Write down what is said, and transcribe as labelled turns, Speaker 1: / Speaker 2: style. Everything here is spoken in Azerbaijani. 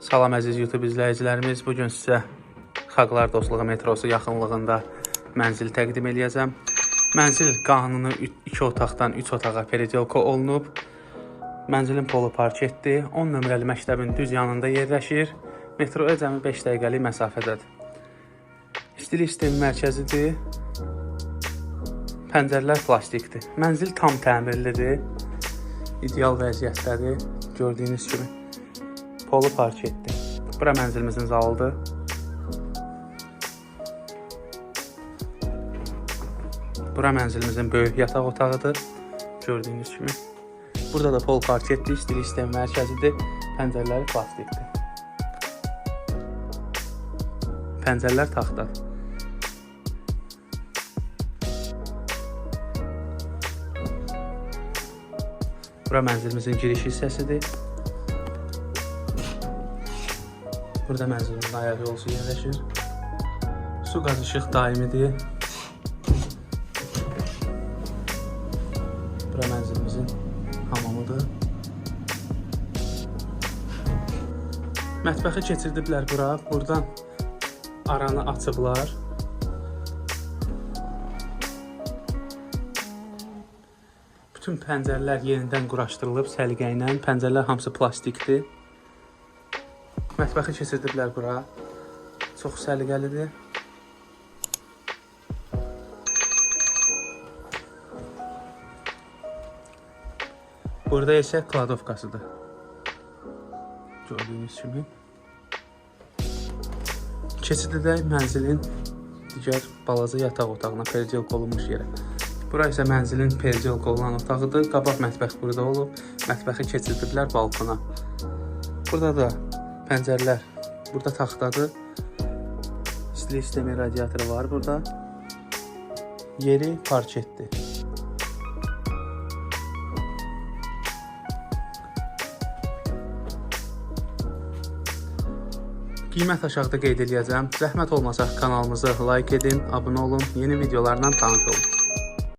Speaker 1: Salam əziz YouTube izləyicilərimiz. Bu gün sizə Xalqlar Dostluğu metrosu yaxınlığında mənzil təqdim eləyəcəm. Mənzil qanuni 2 otaqdan 3 otağa periodika olunub. Mənzilin polu parketdir. 10 nömrəli məktəbin düz yanında yerləşir. Metroya cəmi 5 dəqiqəlik məsafədədir. İstilik sistemi mərkəzidir. Pəncərələr plastikdir. Mənzil tam təmirlidir. İdeal vəziyyətdədir. Gördüyünüz kimi polu parketdir. Bura mənzilimizin zalıdır. Bura mənzilimizin böyük yataq otağıdır. Gördüyünüz kimi. Burada da pol parketdir, istilik sistemi mərkəzidir. Pəncərələri plastikdir. Pəncərələr taxtadır. Bura mənzilimizin giriş hissəsidir. Burada mənzilimizin ayaq yolusu yerləşir. Su qaz işıq daimidir. Bura mənzilimizin hamamıdır. Mətbəxi keçirdiblər bura. Buradan aranı açıblar. Bütün pəncərələr yenidən quraşdırılıb səliqə ilə. Pəncərələr hamısı plastikdir. Mətbəxi keçirdiblər bura. Çox səliqəlidir. Burada isə kladovkasıdır. Gördüyünüz kimi. Keçididə mənzilin digər balaca yataq otağına periodika olunmuş yerə. Bura isə mənzilin periodika olan otağıdır. Qabaq mətbəx burada olub. Mətbəxi keçirdiblər balkona. Burada da pəncərələr burada taxtadır. İstilik sistemi radiatoru var burada. Yeri parketdir. Qiymət aşağıda qeyd eləyəcəm. Zəhmət olmasa kanalımızı like edin, abunə olun, yeni videolarla tanış olun.